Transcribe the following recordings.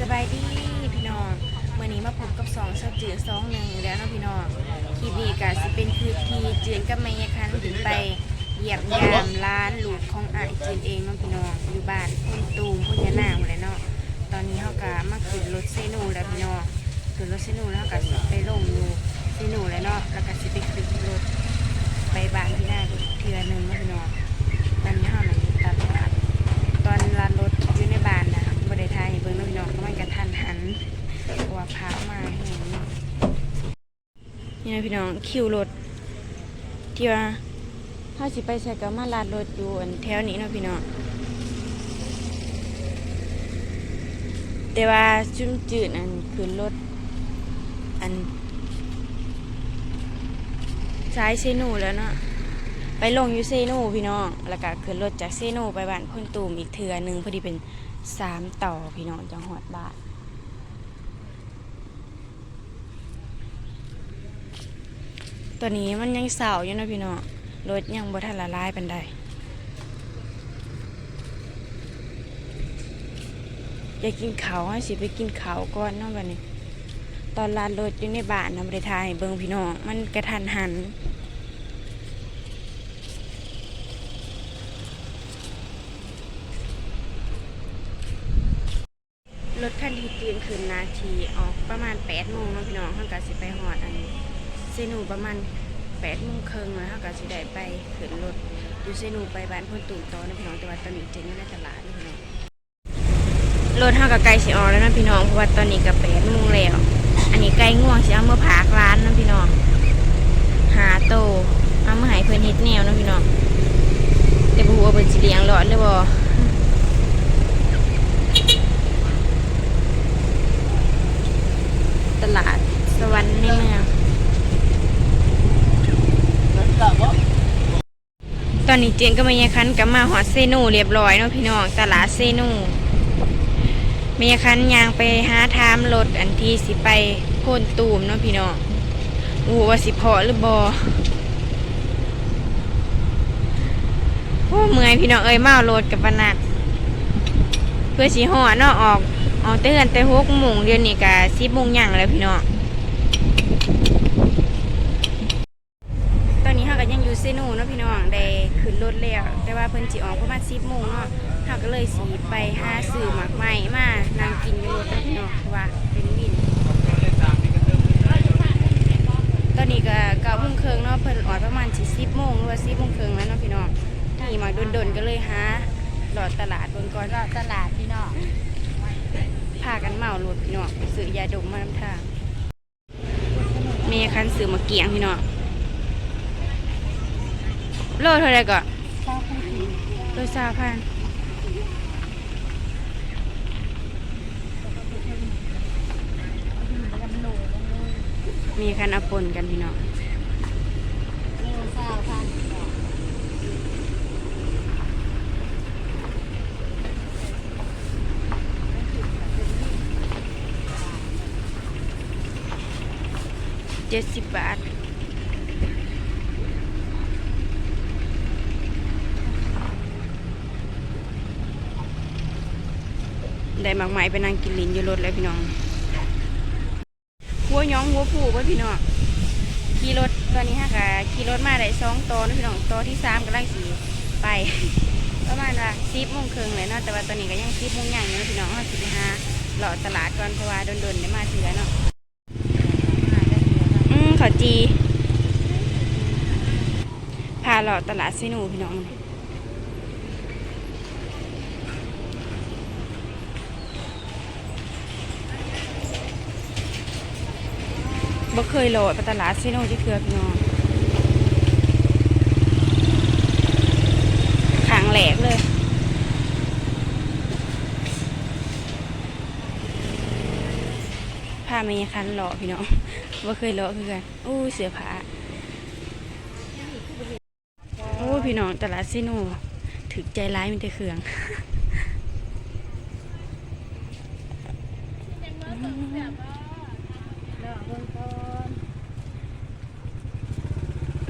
สบายดีพี่น้องเมื่อนี้มาพบกับสองเสจือสองหนึ่งแล้วเนาะพี่น้องคลิปนี้ก็สิเป็นคือทีเจืนกับแม่ยายคันไปเหยียบยามร้านลูกของอาจืนเองเนาะพี่น้องอยู่บ้านพุ่นตูมพุ่นยานาหมดเลยเนาะตอนนี้เขาก็มาขึ้นรถเซนูแล้วพี่น้องขึ้นรถเซนูแล้วก็ไปลงอยู่เซนูแล้วเนาะแล้วก็สิไปขึ้นรถไปบ้านพี่หน้าอีกเทือหนึงเนาะพี่น้องตอนนี้เขาหนังตัดตอนลานรถอยู่ในบ้านนะบริทายให้เบิ่งเน้องพี่น้องเพราะมันกระทันหันเพราะว่าพามาแห่ง พี่น้องคิวรถที่ว่าถ้าสิไปใส่ก็มาลานรถอยู่อันแถวนี้เนาะพี่น้องแต่ว่าจุ่มจืดอันขึ้นรถอันซ้ายเซนูแล้วเนาะไปลงอยู่เซโนพี่น้อง แล้วก็ขึ้นรถจากเซโนไปบ้านพ่นตูมอีกเทือหนึ่งพอดีเป็นสามต่อพี่น้องจังหวัดบ้าน ตอนนี้มันยังเสาอยู่นะพี่น้องรถยังบ่ทันละลายเปันใดอยากกินเขาให้สิไปกินเขาก่อนเนาะบัดนี้ ตอนลานรถอยู่ในบ้านนะบริทายเบิ่งพี่น้องมันกระทันหันรถคันที่ตื่นขึ้นนาทีออกประมาณ8ปดโมงเนาะพี่น้องเฮาก็สิไปฮอดอันเซนูประมาณ8ปดโมงครึ่งแล้วเฮาก็สิได้ไปขึ้นรถอยู่เซนูไปบ้านพ่นตูมต่อนะพี่น้องแต่ว่าตอนนี้เจนอยู่ในตลาดนาะพี่น้องรถเฮาก็ใกล้สิออกแล้วนะพี่น้องเพราะว่าตอนนี้ก็8ปดโมงแล้วอันนี้ใกล้ง่วงสิเอามาผากร้านนะพี่น้องหาโตเอามาให้เพิ่นเฮ็ดแนวนะพี่น้องแต่บ่ฮู้ว่าเพิ่นสิเลี้ยงหลอดหรือบ่ ตลาดสวรรค์ในเมือง ตอนนี้เจนก็มาเยคันกับมาหอดเซนูเรียบร้อยเนาะพี่น้องตลาดเซนูเมียคันยางไปหาทามรถอันที่สิไปโพ่นตูมเนาะพี่น้องอู้ว่าสิพอหรือบอโอ้เมื่อยพี่น้องเอ้ยเมารถกับปะนัดเพื่อสีหอเนาะออกออกเตือนแต่หกโมงเดี๋ยวนี้กะสิบโมงย่างแล้วพี่น้อง ตอนนี้เฮาก็ยังอยู่เซโนเนาะพี่น้องได้ขึ้นรถแล้วแต่ว่าเพิ่นสิออกประมาณ10โมงเนาะเฮาก็เลยสิไปหาซื้อหมากไม้มานั่งกินอยู่รถเนาะพี่น้องเพราะว่าเป็นวิน ตอนนี้ก็เก้าโมงครึ่งเนาะเพิ่นออกประมาณสิ10โมงหรือว่า10โมงครึ่งแล้วเนาะพี่น้องนี่มาดนๆก็เลยหาหลอดตลาดเบิ่งก่อนก็ตลาดพี่น้องพากันเมารถพี่น้องไปซื้อยาดมมานำทางแม่คันซื้อมาเกียงพี่น้อง โลเท่าไหร่ก็ข้าวผู้หญิงโลสามพันมีคันเอาปนกันพี่น้องเร็วเศร้าพันเจ็ดสิบบาท ได้มากไม้ไปนั่งกินลิ้นอยู่รถแล้วพี่น้องหัวย้องหัวผูกว่าพี่น้องขี่รถตอนนี้ฮะกะขี่รถมาได้สองตอนพี่น้องตอที่สามกำลังสีไปประมาณว่าสิบโมงครึ่งเลยเนาะแต่ว่าตอนนี้ก็ยังสิบโมงอย่างเนาะพี่น้องเขาสิไปหาเลาะตลาดก่อนเพราะว่าโดนๆได้มาทีแล้วเนาะอืมขอจีพาเลาะตลาดเซนูพี่น้อง บ่เคยโหลดไปตลาดเซนูจะเคือพี่น้องขางแหลกเลยพาเมยคันเลาะพี่น้องว่เคยเลาะคือกันอู้เสือผาโอ้พี่น้องตลาดซิโนถึกใจร้ายมันแต่เคือง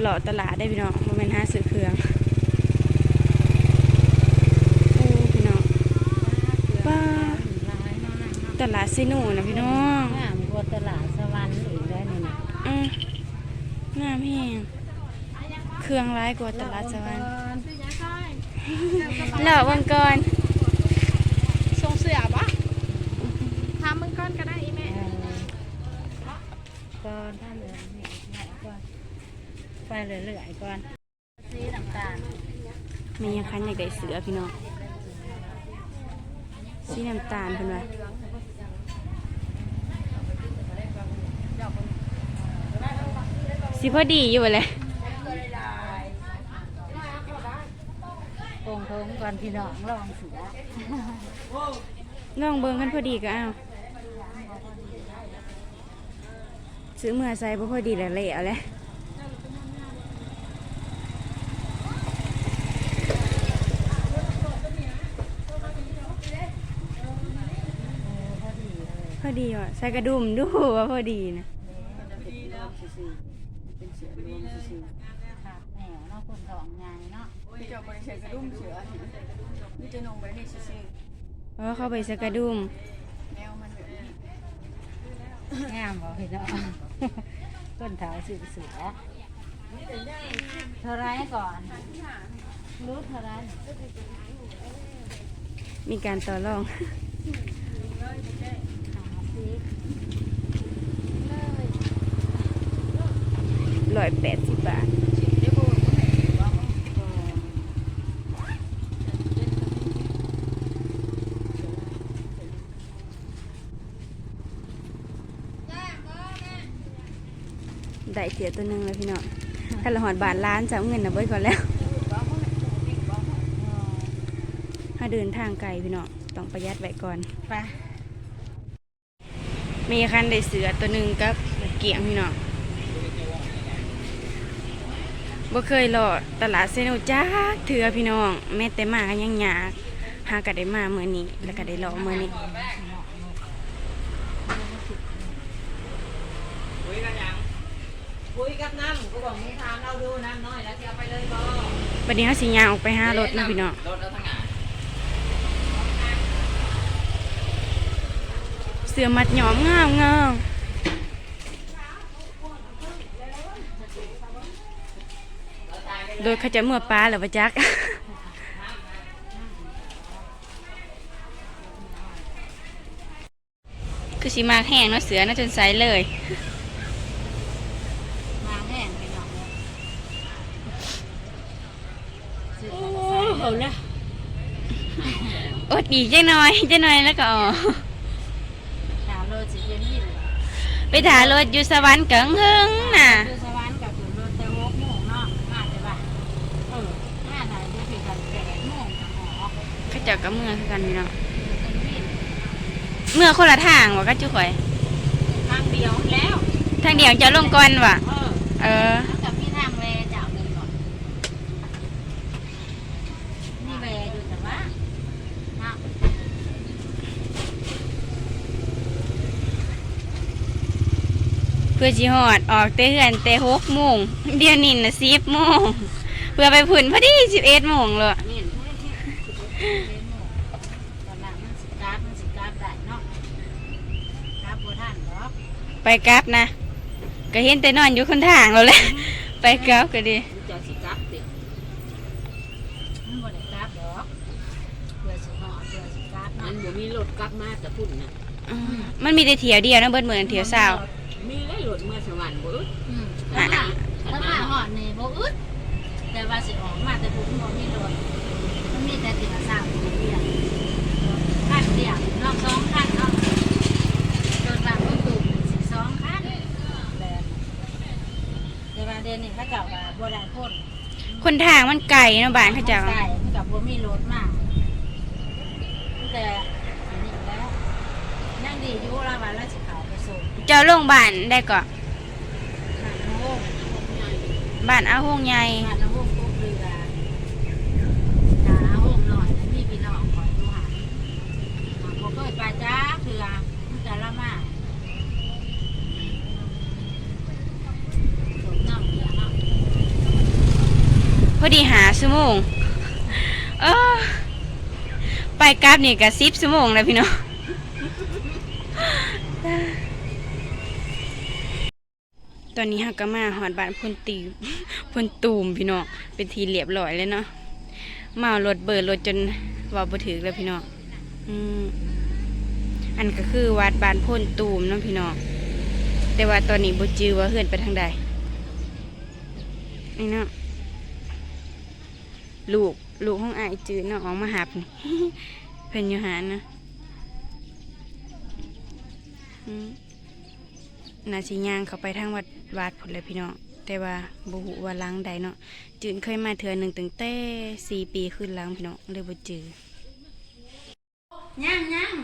หล่อตลาดได้พี่น้องโมเมนห้าซื้อเครื่องโอ้พี่น้องป้าร้ายเนาะนั่นเนาะตลาดซิโนูนะพี่น้องงามกว่าตลาดสวรรค์อีกได้นี่นะอืมงามแห้งเครื่องร้ายกว่าตลาดสวรรค์เหล่าวังกร ทรงเสือปะทำมึงก้อนก็ได้อีแม่ เออก่อนท่านเลยนี่ไหนก่อน ไปเรื่อยๆก่อนสีน้ำตาลมียังคันอยากได้เสือพี่น้องสีน้ำตาลเพิ่นว่าสิพอดีอยู่บ่เลยโป่งโถงก่อนพี่น้องลองเสือลองเบิ่งกันพอดีก็เอาซื้อเมื่อใส่บ่พอดีแล้วเละเอาเลย ดีว่ะใส่กระดุมดูว่าพอดีนะค่ะแหนวเนาะคนท้องใหญ่เนาะมีเจ้าบริษัทกระดุมเสือมีเจ้านงบริษัทซื่อเพราะว่าเข้าไปใส่กระดุมแนวมันงามบ่พี่น้องคนท้องสือเสือเท่าไรก่อนรู้เท่าไรมีการต่อรอง ร้อยแปดสิบบาทได้เสียตัวหนึ่งแล้วพี่น้องถ้าเราหอดบาทล้านจะเอาเงินนะเบิดก่อนแล้วถ้าเดินทางไกลพี่น้องต้องประหยัดไว้ก่อนไป มีคันได้เสือตัวหนึ่งกับเกียงพี่น้องบ่เคยรอตลาดเซโนจ้าเถือพี่น้อง แม้แต่มากันยังยากหาก็ได้มาเมื่อนี้ แล้วก็ได้รอเมื่อนี้คุยกันยังคุยกับน้ำกูบอกมึงถามเราดูน้ำน้อยแล้วจะเอาไปเลยบ่บัดนี้เขาสิย่างออกไปหารถนะพี่น้องรถแล้วทั้งงาน สือมัดหยอมงามงามโดยเขาจะเมื่อปลาหรือว่าจักคือสิมากแห้งเนาะเสือน่าจนใสเลย มาแห้งพี่น้องซื้อโอ้มาโหละอดอีกจังหน่อยจังหน่อยแล้วก็ออก ถามโลจิเย็นนี่เลย ไปถ่ายรถอยู่สวรรค์เกังหึงน่ะคือสวรรค์กับคือรถแต่หกโมงเนาะมาแต่ว่าเออมาไหนดูสิกันแปดโมงกับหมอเขาเจับกับเมืองคือกันพี่น้องเป็นวินเมื่อคนละทางว่ะก็จุข่อย ทางเดียวแล้ว ทางเดียวจะลงก่อนว่ะเออ เออ แล้วกับพี่ทางแวเจ้าหนึ่งก่อนนี่แวอยู่แต่ว่าเนาะ เพื่อจีฮอดออกเตะเหือนเตะหกโมงเดี๋ยวนี้นะสิบโมงเพื่อไปผุนพอดีสิบเอ็ดโมงเลยนี่ตอนนั้นมันสิกราฟมันสิกราฟได้เนาะกราฟบัวท่านหรอกไปกลับนะ ก็เห็นแต่นอนอยู่คนทางเราแหละไปกลับก็ดีมึงจะสิกลับติมันบ่ได้กราฟหรอกเพื่อสิหอเพื่อสิกราฟมัเนาะนบ่มีรถกลับมาแต่พุ่นน่ะอืมมันมีแต่เถียวเดียวนะเบิดเหมือนเถียวเศร้ามีได้ รถเมื่อสวรรค์บ่อึดอืมถ้ามาถ้ามาหอดนี่บ่อึดแต่ว่าสิออกมาแต่พุ่นบ่มีรถมันมีแต่เตียสร้างเดียวคันเดียวนอกสองคันเนาะรถบางรถตู้สิสองคันแบบแต่ว่าเดือนนี้เขาเจ้าก็บ่ได้พ้นคนทางมันไก่เนาะบ้านเขาเจ้า ใช่มันกับบ่มีรถมาแต่อันนี้แล้วนั่งดีอยู่ละวันละสิ เจ้าลงบ้านได้ก่อนหาโมงบ้านอาหงใหญ่หาน้ำวงปุ๊บเรือหาโมงหน่พี่น้องคอยดูหาบ่เคยไปจ้าเถื่อนจะละมาส่งน้ำเรือเนาพอดีหาชั่วโมง เออ ไปกลับนี่ก็สิบชั่วโมงแล้วพี่น้อง ตอนนี้ฮักก็มาหอดบ้านพนตีพนตูมพี่น้องเป็นทีเรียบร้อยแล้วเนาะเมารถเบิดรถจนว่าบ่ถึกแล้วพี่น้องอืมอันก็คือวัดบ้านพนตูมเนาะพี่น้องแต่ว่าตอนนี้บ่จื้อว่าเฮือนไปทางใดนี่เนาะลูกลูกของไอจื้อเนาะออกมาหับนี่เพิ่นอยู่หานะอืม น่าสิย่างเข้าไปทางวัดวาดผลเลยพี่น้องแต่ว่าบ่ฮู้ว่าหลังใดเนาะจืนเคยมาเทื่อหนึงตั้งแต่4ปีขึ้นหลังพี่น้องเลยบ่จือย่างย่าง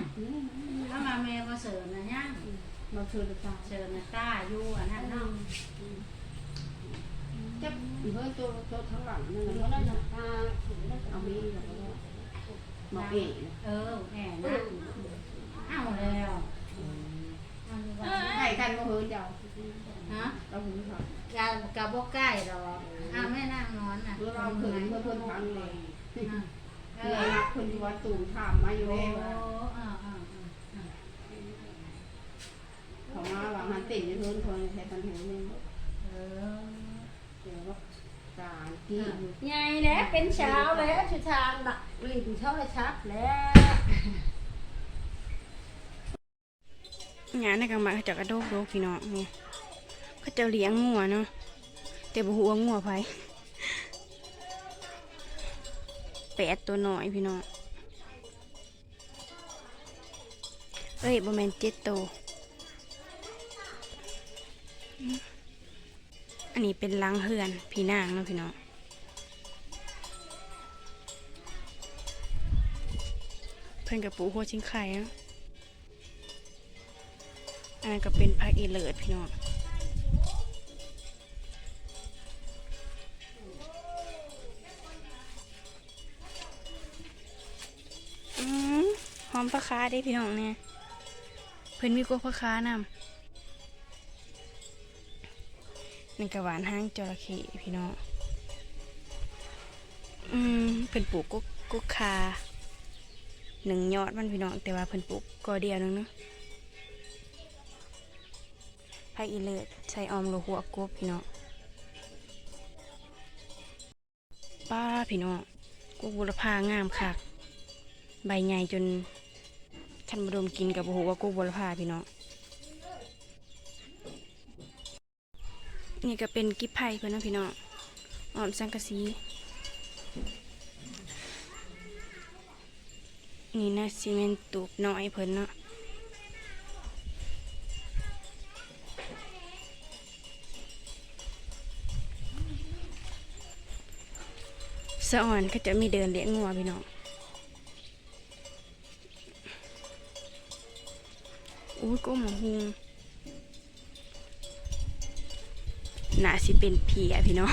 ถ้ามาแม่มาเสริมนะย่างมาเชิญตาเสริมนะต้าอยู่อันนั้นเนาะจะเฮ้ยตัวตัวทั้งหลังนั่นก็ได้นะตาเอามีแล้วก็มาเอ๋นะเออแม่นะเอาแล้ว เอาดีกว่าใส่กันมาเฮ้ยเจ้าฮะเราหูค่ะยากับบ่ใกล้หรอกเอาแม่นั่งนอนน่ะเมื่อเราเขินเมื่อเพิ่นพังเลยอะเอเมื่ออรักคนที่วัดตูมถามมาอยู่โอ้แล้วอ่าอ่าอ่าเขามาว่ามันติ่งจะเพิ่นคนใช้ปัญหาเนี่ยเออเดี๋ยวว่าการที่อยู่ใหญ่แล้วเป็นเช้าแล้วชุดทางน่ะรีบเท่าไรชักแล้ว งานในกลางวันเขาจะกระโดกโดกพี่น้องนี่เขาจะเลี้ยงงัวเนาะแต่บ่ฮู้ว่างัวไผแปดตัวน้อยพี่น้องเอ้ยบ่แมนเจ็ดตัวอันนี้เป็นลังเฮือนพี่นางเนาะพี่น้องเพื่อนกับปูหัวชิ้งไข่เนาะ อันนั้นก็เป็นพักอีเลิศพี่น้องอืมหอมปลาคาได้พี่น้องเนี่ย เพื่นมีกวปลาคานำนี่กระหวานห้างจระเข้พี่น้อง อืมเป็นปลูกกุ๊กกุ๊กคาหนึ่งยอดมันพี่น้อง แต่ว่าเพิ่นปลูกกอเดียวหนึงเนาะ ภาคอีเลิศใส่ออมโลหัวกบพี่น้องป้าพี่น้องกุบุรพางามคักใบใหญ่จนคันบดมกินกับโอ้โหว่ากุบุรพาพี่น้องนี่ก็เป็นกิ๊บไผ่เพื่อนเนาะพี่น้องออมสังกะสีนี่นะซีเมนต์ตูบน้อยเพิ่นเนาะะอ่อนก็จะมีเดินเลี้ยงงัวพี่น้องอุ้ยก็หมหุงน่าสิเป็นเพียพี่น้อง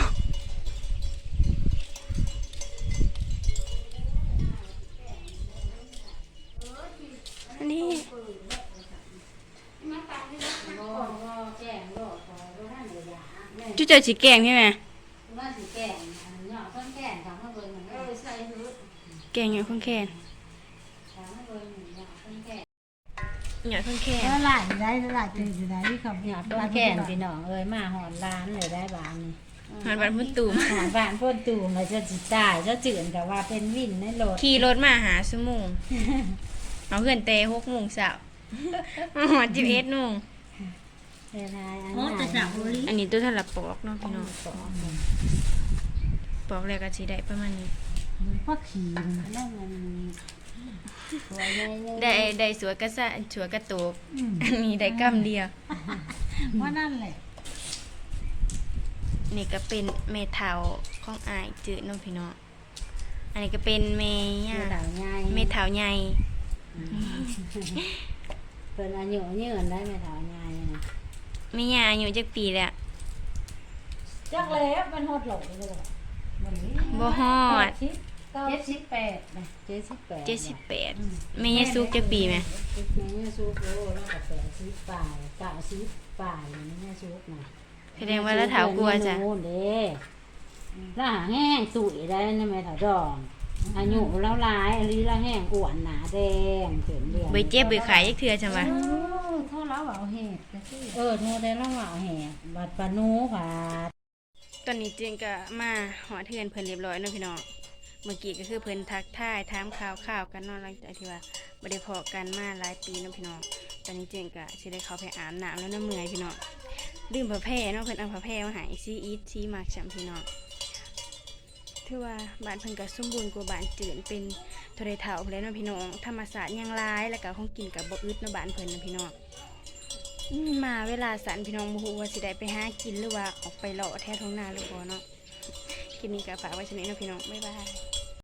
อันนี้บ่บ่แจ้งโลดขอบ่ทันเดี๋ยวยาแม่จุเจอสีแกงใช่ไหม ว่าสิแก่งอันนี้ต้นแก่งทำมาเบิ่งมันเออใส่หืด แก งอย่างข้นแคนทำมาเบิ่งมันเนี่ยต้นแก่งอย่างข้นแคนแล้วหลานได้หลานตื่นอยู่ไหนที่เขาเนี่ยต้นแก่งพี่น้องเอ้ยมาหอนร้านเลยได้บ้านนี่หอนวันพุ่นตูมหอนบ้านพ่นตูมมาจะจิตายจะจืดกับว่าเป็นวินในรถขี่รถมาหาสมงเอาเพื่อนเตะหกโมงเช้ามาหอนจิบเอ็ดโมงเวลาอันโอ้แต่สาวบุรีอันนี้ตัวทะลับปอกเนาะพี่น้องปอกแล้วก็สีได้ประมาณนี้ พ่อขี่มันนั่นมันสวยเลยได้ได้สวยกระสะสวยกระโตกอันนี้ได้กำเดียวว่านั่นแหละนี่ก็เป็นเมทัลของอายจืดเน้องพี่น้องอันนี้ก็เป็นเมเมื่ย่าอหลังไงเมทัลใหญ่เป็นอายุยืนได้ไหมถาวไงนะเมย่าอายุจักปีแล้วจักแล้วมันหดหลงเลยมันนี้บ่ฮอด เจ็ดสิบแปดนะเจ็ดสิบแปดเจ็ดสิบแปดเมย่าซุกจักปีไหมแม่เนี่ยซุกโลแล้วก็แปดสิบปลายเก้าสิบปลายนี่แม่ซุกนะแสดงว่าแล้วเถากลัวจ้ะโน่นเด้แล้วหาแห้งสุยได้นะแม่ถาดองอายุแล้วหลายอันนี้แล้วแห้งอ้วนหนาแดงเสียงเรียงใบเจ็บใบขายยักเทือใช่ไหมโอ้เท่าไหแล้วเอาเหตุจะซื้อเออโทรได้แล้วว่าแห่บัดปานูผาดตอนนี้เจียงก็มาหอเทือนเพิ่นเรียบร้อยเนาะพี่น้อง เมื่อกี้ก็คือเพิ่นทักทายถามข่าวข่าวกันเนาะหลังจากที่ว่าบ่ได้พอกันมาหลายปีเนาะพี่น้องตอนนี้เจียงก็สิได้เข้าไปอาบน้ำแล้วน้ำเมื่อยพี่น้องดื่มผ้าแพร่เนาะเพิ่นเอาผ้าแพร่มาให้ซีอีทซีมากจำพี่น้องถือว่าบ้านเพิ่นก็สมบูรณ์กว่าบ้านจืดเป็นทรเท่าแล้วเนาะพี่น้องธรรมศาสตร์ยังหลายแล้วก็ของกินก็บ่อึดเนาะบ้านเพิ่นเนาะพี่น้องมาเวลาสันพี่น้องบ่ฮู้ว่าสิได้ไปหากินหรือว่าออกไปเลาะแถวท้องนาหรือบ่เนาะ คลิปนี้ก็ฝากไว้ชนิดนะพี่น้อง บ๊ายบาย